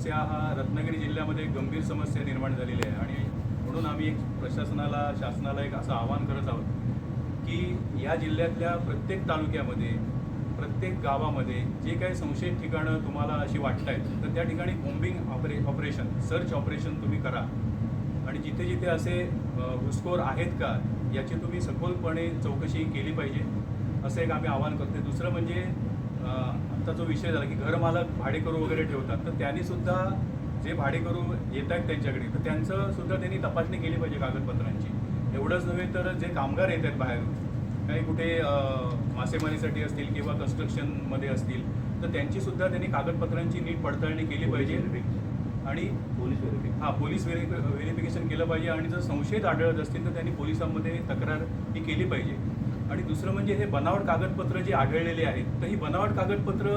समस्या हा रत्नागिरी एक गंभीर समस्या निर्माण झालेली आहे. आणि म्हणून आम्ही एक प्रशासनाला शासनाला एक असं आवाहन करत आहोत की या जिल्ह्यातल्या प्रत्येक तालुक्यामध्ये प्रत्येक गावामध्ये जे काही संशयित ठिकाणं तुम्हाला अशी वाटत आहेत तर त्या ठिकाणी बॉम्बिंग ऑपरे ऑपरेशन सर्च ऑपरेशन तुम्ही करा. आणि जिथे जिथे असे घुसखोर आहेत का याची तुम्ही सखोलपणे चौकशी केली पाहिजे असं एक आम्ही आवाहन करतो दुसरं म्हणजे अ, आत्ता जो विषय झाला की घरमालक भाडेकरू वगैरे ठेवतात तर त्यांनी सुद्धा जे भाडेकरू येत आहेत त्यांच्याकडे तर त्यांचं सुद्धा त्यांनी तपासणी केली पाहिजे कागदपत्रांची. एवढंच नव्हे तर जे कामगार येत आहेत बाहेरून काही कुठे मासेमारीसाठी असतील किंवा कन्स्ट्रक्शनमध्ये असतील तर त्यांची सुद्धा त्यांनी कागदपत्रांची नीट पडताळणी केली पाहिजे. आणि पोलीस व्हेरिफिकेशन हा पोलीस व्हेरिफि व्हेरिफिकेशन केलं पाहिजे आणि जर संशयित आढळत असतील तर त्यांनी पोलिसांमध्ये तक्रार ही केली पाहिजे. आणि दुसरं म्हणजे हे बनावट कागदपत्र जे आढळलेले आहेत तर ही बनावट कागदपत्र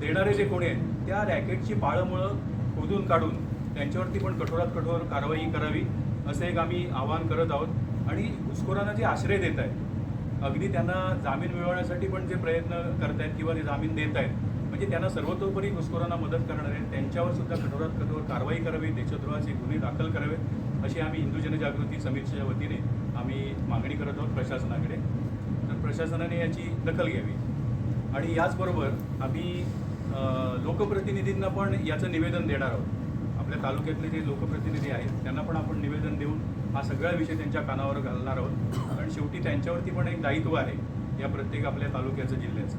देणारे जे कोणी आहेत त्या रॅकेटची पाळंमुळं खोदून काढून त्यांच्यावरती पण कठोरात कठोर कारवाई करावी असं एक आम्ही आवाहन करत आहोत. आणि घुसखोरांना जे आश्रय देत आहेत अगदी त्यांना जामीन मिळवण्यासाठी पण जे प्रयत्न करत आहेत किंवा ते जामीन देत आहेत म्हणजे त्यांना सर्वतोपरी घुसखोरांना मदत करणार आहेत त्यांच्यावर सुद्धा कठोरात कठोर कारवाई करावी देशद्रोहाचे गुन्हे दाखल करावे अशी आम्ही हिंदू जनजागृती समितीच्या वतीने आम्ही मागणी करत आहोत प्रशासनाकडे. तर प्रशासनाने याची दखल घ्यावी. आणि याचबरोबर आम्ही लोकप्रतिनिधींना पण याचं निवेदन देणार आहोत. आपल्या तालुक्यातले जे लोकप्रतिनिधी आहेत त्यांना पण आपण निवेदन देऊन हा सगळा विषय त्यांच्या कानावर घालणार आहोत. कारण शेवटी त्यांच्यावरती पण एक दायित्व आहे या प्रत्येक आपल्या तालुक्याचं जिल्ह्याचं.